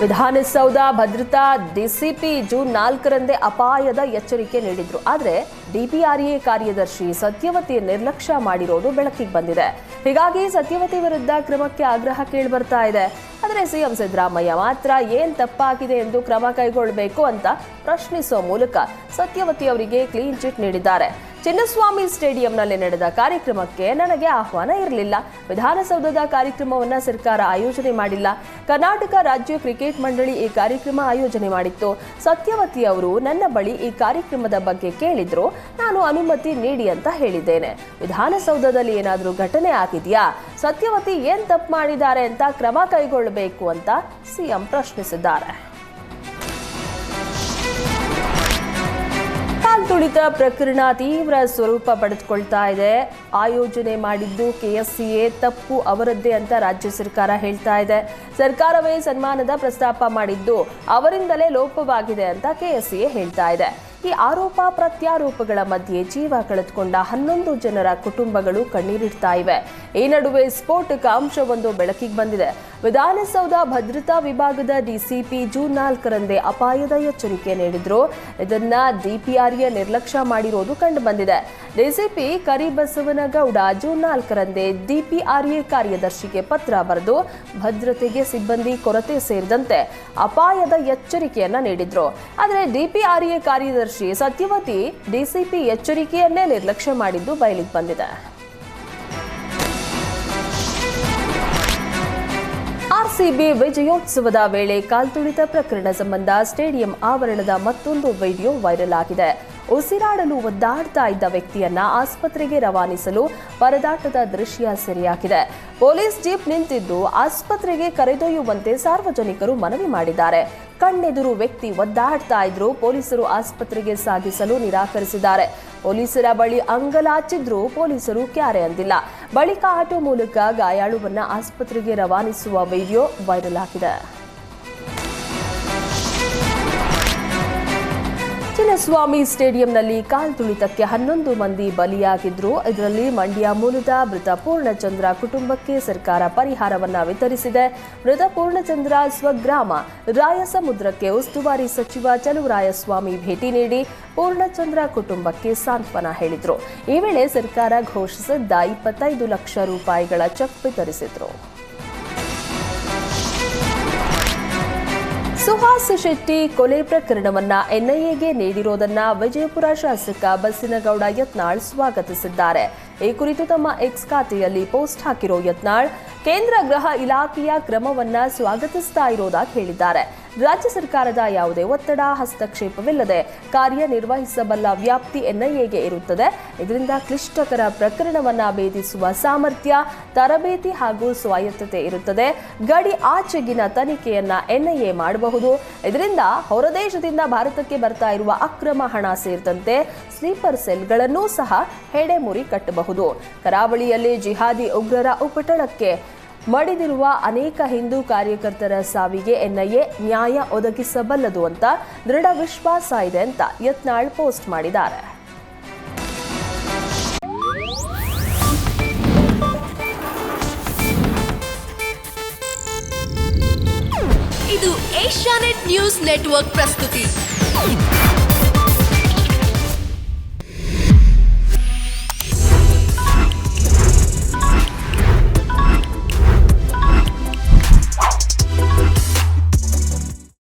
ವಿಧಾನಸೌಧ ಭದ್ರತಾ, DCP June ನಾಲ್ಕರಂದೇ ಅಪಾಯದ ಎಚ್ಚರಿಕೆ ನೀಡಿದ್ರು. ಆದರೆ ಡಿಪಿಆರ್ಎ ಕಾರ್ಯದರ್ಶಿ ಸತ್ಯವತಿ ನಿರ್ಲಕ್ಷ್ಯ ಮಾಡಿರೋದು ಬೆಳಕಿಗೆ ಬಂದಿದೆ. ಹೀಗಾಗಿ ಸತ್ಯವತಿ ವಿರುದ್ಧ ಕ್ರಮಕ್ಕೆ ಆಗ್ರಹ ಕೇಳಿಬರ್ತಾ ಇದೆ. ಆದರೆ ಸಿಎಂ ಸಿದ್ದರಾಮಯ್ಯ ಮಾತ್ರ ಏನ್ ತಪ್ಪಾಗಿದೆ ಎಂದು ಕ್ರಮ ಕೈಗೊಳ್ಳಬೇಕು ಅಂತ ಪ್ರಶ್ನಿಸುವ ಮೂಲಕ ಸತ್ಯವತಿ ಅವರಿಗೆ ಕ್ಲೀನ್ ಚಿಟ್ ನೀಡಿದ್ದಾರೆ. ಚಿನ್ನಸ್ವಾಮಿ ಸ್ಟೇಡಿಯಂನಲ್ಲಿ ನಡೆದ ಕಾರ್ಯಕ್ರಮಕ್ಕೆ ನನಗೆ ಆಹ್ವಾನ ಇರಲಿಲ್ಲ. ವಿಧಾನಸೌಧದ ಕಾರ್ಯಕ್ರಮವನ್ನು ಸರ್ಕಾರ ಆಯೋಜನೆ ಮಾಡಿಲ್ಲ. ಕರ್ನಾಟಕ ರಾಜ್ಯ ಕ್ರಿಕೆಟ್ ಮಂಡಳಿ ಈ ಕಾರ್ಯಕ್ರಮ ಆಯೋಜನೆ ಮಾಡಿತ್ತು. ಸತ್ಯವತಿ ಅವರು ನನ್ನ ಬಳಿ ಈ ಕಾರ್ಯಕ್ರಮದ ಬಗ್ಗೆ ಕೇಳಿದ್ರು. ನಾನು ಅನುಮತಿ ನೀಡಿ ಅಂತ ಹೇಳಿದ್ದೇನೆ. ವಿಧಾನಸೌಧದಲ್ಲಿ ಏನಾದರೂ ಘಟನೆ ಆಗಿದೆಯಾ? ಸತ್ಯವತಿ ಏನ್ ತಪ್ಪು ಮಾಡಿದ್ದಾರೆ ಅಂತ ಕ್ರಮ ಕೈಗೊಳ್ಳಬೇಕು ಅಂತ ಸಿಎಂ ಪ್ರಶ್ನಿಸಿದ್ದಾರೆ. ತುಳಿತ ಪ್ರಕರಣ ತೀವ್ರ ಸ್ವರೂಪ ಪಡೆದುಕೊಳ್ತಾ ಇದೆ. ಆಯೋಜನೆ ಮಾಡಿದ್ದು ಕೆಎಸ್ಸಿಎ, ತಪ್ಪು ಅವರದ್ದೇ ಅಂತ ರಾಜ್ಯ ಸರ್ಕಾರ ಹೇಳ್ತಾ ಇದೆ. ಸರ್ಕಾರವೇ ಸನ್ಮಾನದ ಪ್ರಸ್ತಾಪ ಮಾಡಿದ್ದು ಅವರಿಂದಲೇ ಲೋಪವಾಗಿದೆ ಅಂತ ಕೆಎಸ್ಸಿಎ ಹೇಳ್ತಾ ಇದೆ. ಈ ಆರೋಪ ಪ್ರತ್ಯಾರೋಪಗಳ ಮಧ್ಯೆ ಜೀವ ಕಳೆದುಕೊಂಡ ಹನ್ನೊಂದು ಜನರ ಕುಟುಂಬಗಳು ಕಣ್ಣೀರಿಡ್ತಾ ಇವೆ. ಈ ನಡುವೆ ಸ್ಫೋಟಕ ಅಂಶವೊಂದು ಬೆಳಕಿಗೆ ಬಂದಿದೆ. ವಿಧಾನಸೌಧ ಭದ್ರತಾ ವಿಭಾಗದ ಡಿಸಿಪಿ ಜೂನ್ ನಾಲ್ಕರಂದೇ ಅಪಾಯದ ಎಚ್ಚರಿಕೆ ನೀಡಿದ್ರು. ಇದನ್ನ ಡಿಪಿಆರ್ಎ ನಿರ್ಲಕ್ಷ್ಯ ಮಾಡಿರೋದು ಕಂಡು ಬಂದಿದೆ. ಡಿಸಿಪಿ ಕರಿಬಸವನಗೌಡ ಜೂನ್ ನಾಲ್ಕರಂದೇ ಡಿಪಿಆರ್ಎ ಕಾರ್ಯದರ್ಶಿಗೆ ಪತ್ರ ಬರೆದು, ಭದ್ರತೆಗೆ ಸಿಬ್ಬಂದಿ ಕೊರತೆ ಸೇರಿದಂತೆ ಅಪಾಯದ ಎಚ್ಚರಿಕೆಯನ್ನ ನೀಡಿದ್ರು. ಆದರೆ ಡಿಪಿಆರ್ಎ ಕಾರ್ಯದರ್ಶಿ ಸತ್ಯವತಿ ಡಿಸಿಪಿ ಎಚ್ಚರಿಕೆಯನ್ನೇ ನಿರ್ಲಕ್ಷ್ಯ ಮಾಡಿದ್ದು ಬಯಲಿಗೆ ಬಂದಿದೆ. ಆರ್ಸಿಬಿ ವಿಜಯೋತ್ಸವದ ವೇಳೆ ಕಾಲ್ತುಳಿತ ಪ್ರಕರಣ ಸಂಬಂಧ ಸ್ಟೇಡಿಯಂ ಆವರಣದ ಮತ್ತೊಂದು ವಿಡಿಯೋ ವೈರಲ್ ಆಗಿದೆ. ಉಸಿರಾಡಲು ಒದ್ದಾಡ್ತಾ ಇದ್ದ ವ್ಯಕ್ತಿಯನ್ನ ಆಸ್ಪತ್ರೆಗೆ ರವಾನಿಸಲು ಪರದಾಟದ ದೃಶ್ಯ ಸೆರೆಯಾಗಿದೆ. ಪೊಲೀಸ್ ಜೀಪ್ ನಿಂತಿದ್ದು ಆಸ್ಪತ್ರೆಗೆ ಕರೆದೊಯ್ಯುವಂತೆ ಸಾರ್ವಜನಿಕರು ಮನವಿ ಮಾಡಿದ್ದಾರೆ. ಕಣ್ಣೆದುರು ವ್ಯಕ್ತಿ ಒದ್ದಾಡ್ತಾ ಇದ್ರು ಪೊಲೀಸರು ಆಸ್ಪತ್ರೆಗೆ ಸಾಗಿಸಲು ನಿರಾಕರಿಸಿದ್ದಾರೆ. ಪೊಲೀಸರ ಬಳಿ ಅಂಗಲಾಚಿದ್ರೂ ಪೊಲೀಸರು ಕ್ಯಾರೆ ಅಂದಿಲ್ಲ. ಬಳಿಕ ಆಟೋ ಮೂಲಕ ಗಾಯಾಳುವನ್ನ ಆಸ್ಪತ್ರೆಗೆ ರವಾನಿಸುವ ವಿಡಿಯೋ ವೈರಲ್ ಆಗಿದೆ. ಚಿನ್ನಸ್ವಾಮಿ ಸ್ಟೇಡಿಯಂನಲ್ಲಿ ಕಾಲ್ತುಳಿತಕ್ಕೆ ಹನ್ನೊಂದು ಮಂದಿ ಬಲಿಯಾಗಿದ್ರು. ಇದರಲ್ಲಿ ಮಂಡ್ಯ ಮೂಲದ ಮೃತ ಪೂರ್ಣಚಂದ್ರ ಕುಟುಂಬಕ್ಕೆ ಸರ್ಕಾರ ಪರಿಹಾರವನ್ನ ವಿತರಿಸಿದೆ. ಮೃತ ಪೂರ್ಣಚಂದ್ರ ಸ್ವಗ್ರಾಮ, ರಾಯಸಮುದ್ರಕ್ಕೆ ಉಸ್ತುವಾರಿ ಸಚಿವ ಚಲುವರಾಯಸ್ವಾಮಿ ಭೇಟಿ ನೀಡಿ ಪೂರ್ಣಚಂದ್ರ ಕುಟುಂಬಕ್ಕೆ ಸಾಂತ್ವನ ಹೇಳಿದರು. ಈ ವೇಳೆ ಸರ್ಕಾರ ಘೋಷಿಸಿದ್ದ ಇಪ್ಪತ್ತೈದು ಲಕ್ಷ ರೂಪಾಯಿಗಳ ಚೆಕ್ ವಿತರಿಸಿದ್ರು. ಸುಹಾಸ್ ಶೆಟ್ಟಿ ಕೊಲೆ ಪ್ರಕರಣವನ್ನ ಎನ್ಐಎಗೆ ನೀಡಿರೋದನ್ನ ವಿಜಯಪುರ ಶಾಸಕ ಬಸ್ಸಿನಗೌಡ ಯತ್ನಾಳ್ ಸ್ವಾಗತಿಸಿದ್ದಾರೆ. ಈ ಕುರಿತು ತಮ್ಮ ಎಕ್ಸ್ ಖಾತೆಯಲ್ಲಿ ಪೋಸ್ಟ್ ಹಾಕಿರೋ ಯತ್ನಾಳ್ ಕೇಂದ್ರ ಗೃಹ ಇಲಾಖೆಯ ಕ್ರಮವನ್ನ ಸ್ವಾಗತಿಸ್ತಾ ಇರೋದಾಗಿ ಹೇಳಿದ್ದಾರೆ ರಾಜ್ಯ ಸರ್ಕಾರದ ಯಾವುದೇ ಒತ್ತಡ, ಹಸ್ತಕ್ಷೇಪವಿಲ್ಲದೆ ಕಾರ್ಯನಿರ್ವಹಿಸಬಲ್ಲ ವ್ಯಾಪ್ತಿ ಎನ್ಐಎಗೆ ಇರುತ್ತದೆ. ಇದರಿಂದ ಕ್ಲಿಷ್ಟಕರ ಪ್ರಕರಣವನ್ನ ಭೇದಿಸುವ ಸಾಮರ್ಥ್ಯ, ತರಬೇತಿ ಹಾಗೂ ಸ್ವಾಯತ್ತತೆ ಇರುತ್ತದೆ. ಗಡಿ ಆಚೆಗಿನ ತನಿಖೆಯನ್ನ ಎನ್ಐಎ ಮಾಡಬಹುದು. ಇದರಿಂದ ಹೊರದೇಶದಿಂದ ಭಾರತಕ್ಕೆ ಬರ್ತಾ ಇರುವ ಅಕ್ರಮ ಹಣ ಸೇರಿದಂತೆ ಸ್ಲೀಪರ್ ಸೆಲ್ಗಳನ್ನೂ ಸಹ ಹೆಡೆಮುರಿ ಕಟ್ಟಬಹುದು. ಕರಾವಳಿಯಲ್ಲಿ ಜಿಹಾದಿ ಉಗ್ರರ ಉಪಟಳಕ್ಕೆ ಮಡಿದಿರುವ ಅನೇಕ ಹಿಂದೂ ಕಾರ್ಯಕರ್ತರ ಸಾವಿಗೆ ಎನ್ಐಎ ನ್ಯಾಯ ಒದಗಿಸಬಲ್ಲದು ಅಂತ ದೃಢ ವಿಶ್ವಾಸ ಇದೆ ಅಂತ ಯತ್ನಾಳ್ ಪೋಸ್ಟ್ ಮಾಡಿದ್ದಾರೆ. ಇದು ಏಷ್ಯಾನೆಟ್ ನ್ಯೂಸ್ ನೆಟ್ವರ್ಕ್ ಪ್ರಸ್ತುತಿ.